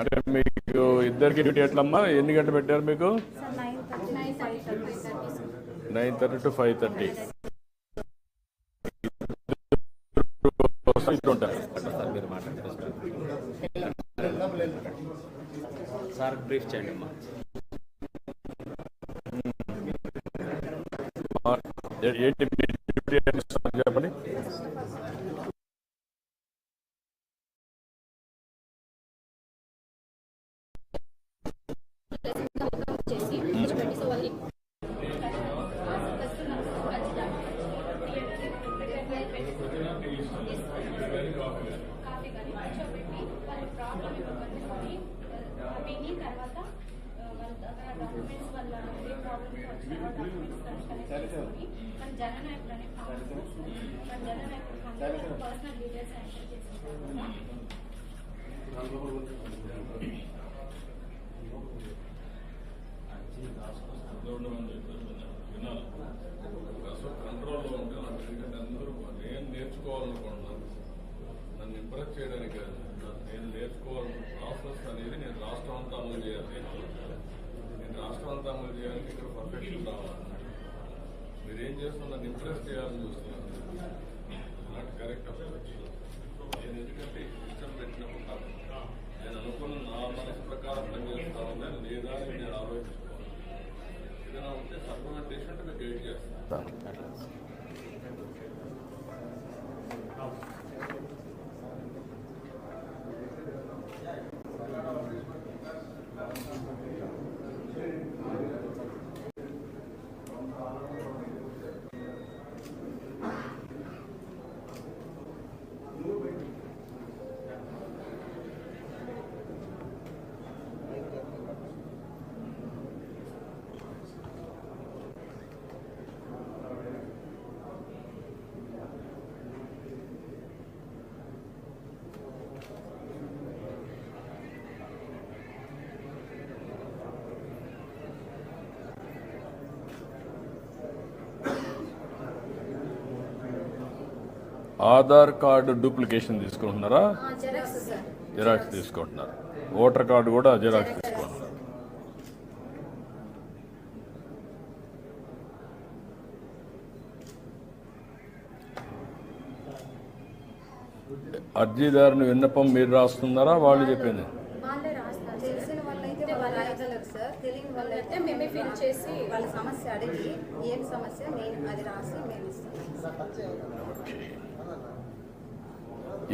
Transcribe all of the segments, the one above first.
అంటే మీకు ఇద్దరికి డ్యూటీ ఎట్లమ్మా? ఎన్ని గంటలు పెట్టారు మీకు? Nine thirty to five thirty. ఉంటారు సార్ బ్రీఫ్ చేయండి అమ్మా. ఏంటి చెప్పండి? పర్సనల్ డీటెయిల్స్ ఎంటర్ చేసుకుంటాం నేను ప్రాసెస్ అనేది నేను రాష్ట్రం అంతా అమలు చేయాలి. నేను రాష్ట్రం అంతా అమలు చేయాలంటే ఇక్కడ పర్ఫెక్షన్ రావాలి. మీరు ఏం చేస్తున్నా ఇంప్రెస్ చేయాలని చూస్తున్నాను నాట్ కరెక్ట్ అప్రోచ్ నేను ఎందుకంటే సిస్టమ్ పెట్టి ఆధార్ కార్డు డూప్లికేషన్ తీసుకుంటున్నారా? Xerox sir. జిరాక్స్ తీసుకుంటున్నారు. ఓటర్ కార్డు కూడా జిరాక్స్ తీసుకుంటున్నారు. అర్జీదారుని విన్నపం మీరు రాస్తున్నారా? వాళ్ళు చెప్పింది. వాళ్ళే రాస్తారు తెలిసిన వాళ్ళైతే వాళ్ళు రాయగలరు సార్. తెలియని వాళ్ళైతే అయితే మేమే ఫిల్ చేసి వాళ్ళ సమస్య అడిగి ఏం సమస్య నేను అది రాసి మేము ఇస్తాం.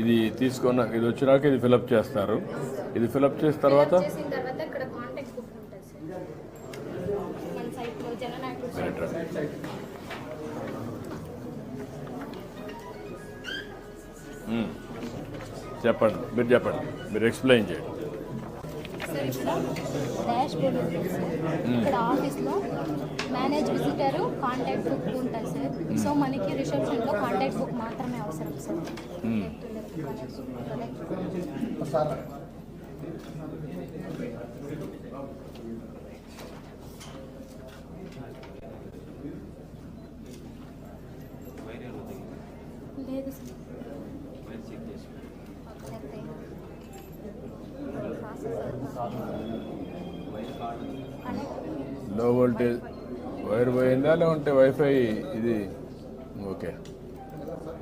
ఇది తీసుకున్న ఇది వచ్చినాక ఇది ఫిలప్ చేస్తారు. ఇది ఫిలప్ చేసిన తర్వాత. మ్మ్. చెప్పండి మీరు చెప్పండి. మీరు ఎక్స్ప్లెయిన్ చేయండి. సార్ ఇక్కడ డాష్ బోర్డ్ ఉంటుంది సార్ ఇక్కడ ఆఫీస్లో మేనేజ్ విజిటర్ కాంటాక్ట్ బుక్ ఉంటుంది సార్. సో మనకి రిసెప్షన్లో కాంటాక్ట్ బుక్ మాత్రమే అవసరం సార్. లేదు లో వోల్టేజ్ వైర్ పోయిందా? లేకుంటే వైఫై ఇది? ఓకే డాష్ బోర్డ్ సార్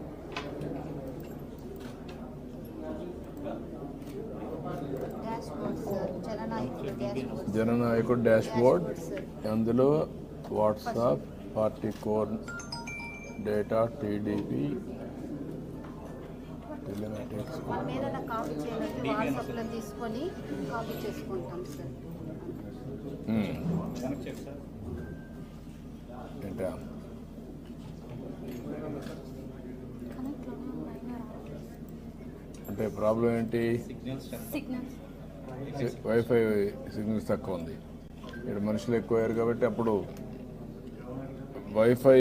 జననాయకులు డాష్ బోర్డ్ జననాయకుడు డాష్ బోర్డ్ అందులో WhatsApp party core data TDP తీసుకొని కాపీ చేసుకుంటాం సార్. ఏంటా? అంటే ప్రాబ్లం ఏంటి? సిగ్నల్స్. వైఫై సిగ్నల్స్ తక్కువ ఉంది. ఇక్కడ మనుషులు ఎక్కువ అయ్యారు కాబట్టి అప్పుడు వైఫై